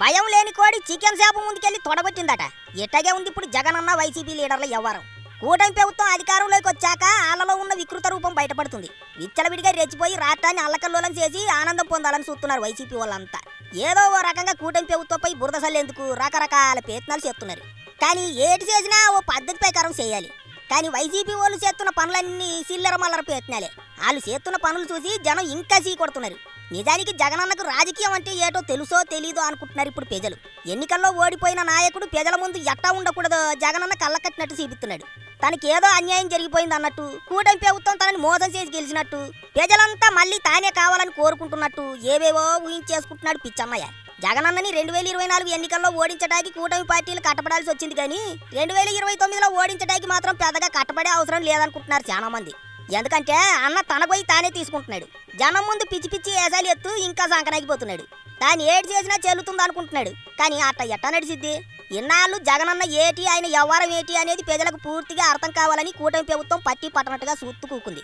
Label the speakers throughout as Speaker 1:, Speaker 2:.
Speaker 1: భయం లేని కోడి చికెన్ షాపు ముందుకెళ్ళి తొడగొట్టిందట. ఇట్టగే ఉంది ఇప్పుడు జగనన్న వైసీపీ లీడర్ల వ్యవహారం కూటమి ప్రభుత్వం అధికారంలోకి వచ్చాక ఆళ్ళలో ఉన్న వికృత రూపం బయటపడుతుంది. విచ్చలవిడిగా రెచ్చిపోయి రాష్ట్రాన్ని అల్లకల్లోలం చేసి ఆనందం పొందాలని చూస్తున్నారు వైసీపీ వాళ్ళంతా. ఏదో ఓ రకంగా కూటమి ప్రభుత్వంపై బురద సల్లేందుకు రకరకాల ప్రయత్నాలు చేస్తున్నారు. కానీ ఏటి చేసినా ఓ పద్ధతి ప్రకారం చేయాలి. కానీ వైసీపీ వాళ్ళు చేస్తున్న పనులన్నీ సిల్లర మల్లర ప్రయత్నాలే. వాళ్ళు చేస్తున్న పనులు చూసి జనం ఇంకా సీ కొడుతున్నారు నిజానికి జగనన్నకు రాజకీయం అంటే ఏటో తెలుసో తెలీదో అనుకుంటున్నారు ఇప్పుడు ప్రజలు. ఎన్నికల్లో ఓడిపోయిన నాయకుడు ప్రజల ముందు ఎట్టా ఉండకూడదో జగనన్న కళ్ళకట్టినట్టు చూపిస్తున్నాడు. తనకేదో అన్యాయం జరిగిపోయింది అన్నట్టు కూటమి ప్రభుత్వం తనని మోసం చేసి గెలిచినట్టు ప్రజలంతా మళ్ళీ తానే కావాలని కోరుకుంటున్నట్టు ఏవేవో ఊహించేసుకుంటున్నాడు పిచ్చన్నయ్య జగనన్నని రెండు వేల ఇరవై నాలుగు ఎన్నికల్లో ఓడించడానికి కూటమి పార్టీలు కట్టబడాల్సి వచ్చింది కానీ రెండు వేల ఇరవై తొమ్మిదిలో ఓడించడానికి మాత్రం పెద్దగా కట్టబడే అవసరం లేదనుకుంటున్నారు చాలా మంది ఎందుకంటే అన్న తన పోయి తానే తీసుకుంటున్నాడు. జనం ముందు పిచ్చి పిచ్చి ఏసాలు ఎత్తు ఇంకా సంకనాగిపోతున్నాడు తాను ఏడు చేసినా చెల్లుతుంది అనుకుంటున్నాడు. కానీ అట్ట ఎట్ట నడిచిద్ది? ఇన్నాళ్ళు జగనన్న ఏటి ఆయన వ్యవహారం ఏటి అనేది ప్రజలకు పూర్తిగా అర్థం కావాలని కూటమి ప్రభుత్వం పట్టి పట్టనట్టుగా సూత్తు కూకుంది.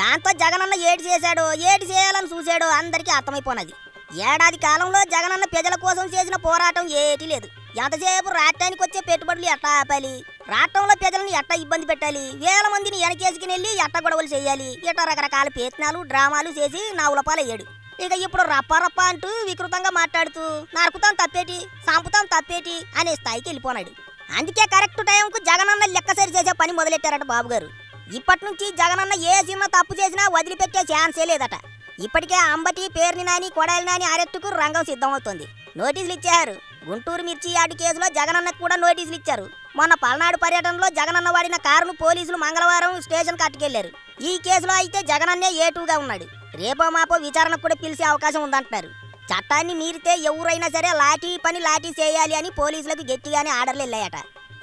Speaker 1: దాంతో జగనన్న ఏటి చేశాడో ఏటి చేయాలని చూశాడో అందరికీ అర్థమైపోనది. ఏడాది కాలంలో జగనన్న ప్రజల కోసం చేసిన పోరాటం ఏటి లేదు. ఎంతసేపు రాష్ట్రానికి వచ్చే పెట్టుబడులు ఎట్లా ఆపాలి? రాష్ట్రంలో ప్రజలను ఎట్ట ఇబ్బంది పెట్టాలి? వేల మందిని వెనకేసుకుని వెళ్ళి ఎట్ట గొడవలు చేయాలి? ఇట్ట రకరకాల ప్రయత్నాలు డ్రామాలు చేసి నా ఉలపాలయ్యాడు. ఇక ఇప్పుడు రప్ప రప్ప అంటూ వికృతంగా మాట్లాడుతూ నరుకుతాం తప్పేటి? సాంపుతాం తప్పేటి? అనే స్థాయికి వెళ్ళిపోనాడు. అందుకే కరెక్ట్ టైంకు జగనన్న లెక్క సరి చేసే పని మొదలెట్టారట బాబు గారు ఇప్పటి నుంచి జగనన్న ఏ చిన్న తప్పు చేసినా వదిలిపెట్టే ఛాన్సే లేదట. ఇప్పటికే అంబటి పేర్ని నాని కొడాలి నాని అరెస్టుకు రంగం సిద్ధమవుతోంది. నోటీసులు ఇచ్చారు గుంటూరు మిర్చి యాడి కేసులో జగనన్నకు కూడా నోటీసులు ఇచ్చారు మొన్న పల్నాడు పర్యటనలో జగనన్న వాడిన కారును పోలీసులు మంగళవారం స్టేషన్ అట్టుకెళ్ళారు ఈ కేసులో అయితే జగనన్నే ఏటుగా ఉన్నాడు. రేపో మాపో విచారణకు కూడా పిలిచే అవకాశం ఉందంటున్నారు. చట్టాన్ని మీరితే ఎవరైనా సరే లాఠీ పని లాఠీ చేయాలి అని పోలీసులకు గట్టిగానే ఆర్డర్లు వెళ్ళాయట.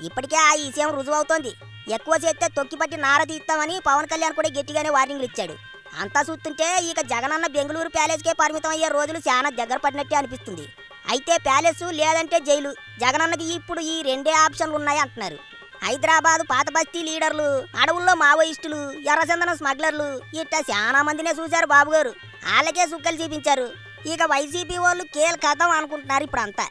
Speaker 1: ఇప్పటికే ఆ విషయం రుజువవుతోంది. ఎక్కువ చేస్తే తొక్కిపట్టి నార తీస్తామని పవన్ కళ్యాణ్ కూడా గట్టిగానే వార్నింగ్లు ఇచ్చాడు. అంతా చూస్తుంటే ఇక జగనన్న బెంగళూరు ప్యాలెస్కే పరిమితం అయ్యే రోజులు చాలా దగ్గర పడినట్టే అనిపిస్తుంది. అయితే ప్యాలెస్ లేదంటే జైలు. జగనన్నకి ఇప్పుడు ఈ రెండే ఆప్షన్లు ఉన్నాయి అంటున్నారు. హైదరాబాద్ పాత బస్తీ లీడర్లు అడవుల్లో మావోయిస్టులు ఎర్రచందనం స్మగ్లర్లు ఇట్ట చాలా మందినే చూశారు బాబుగారు. వాళ్ళకే సుక్కలు చూపించారు. ఇక వైసీపీ వాళ్ళు కీలకథం అనుకుంటున్నారు ఇప్పుడు అంతా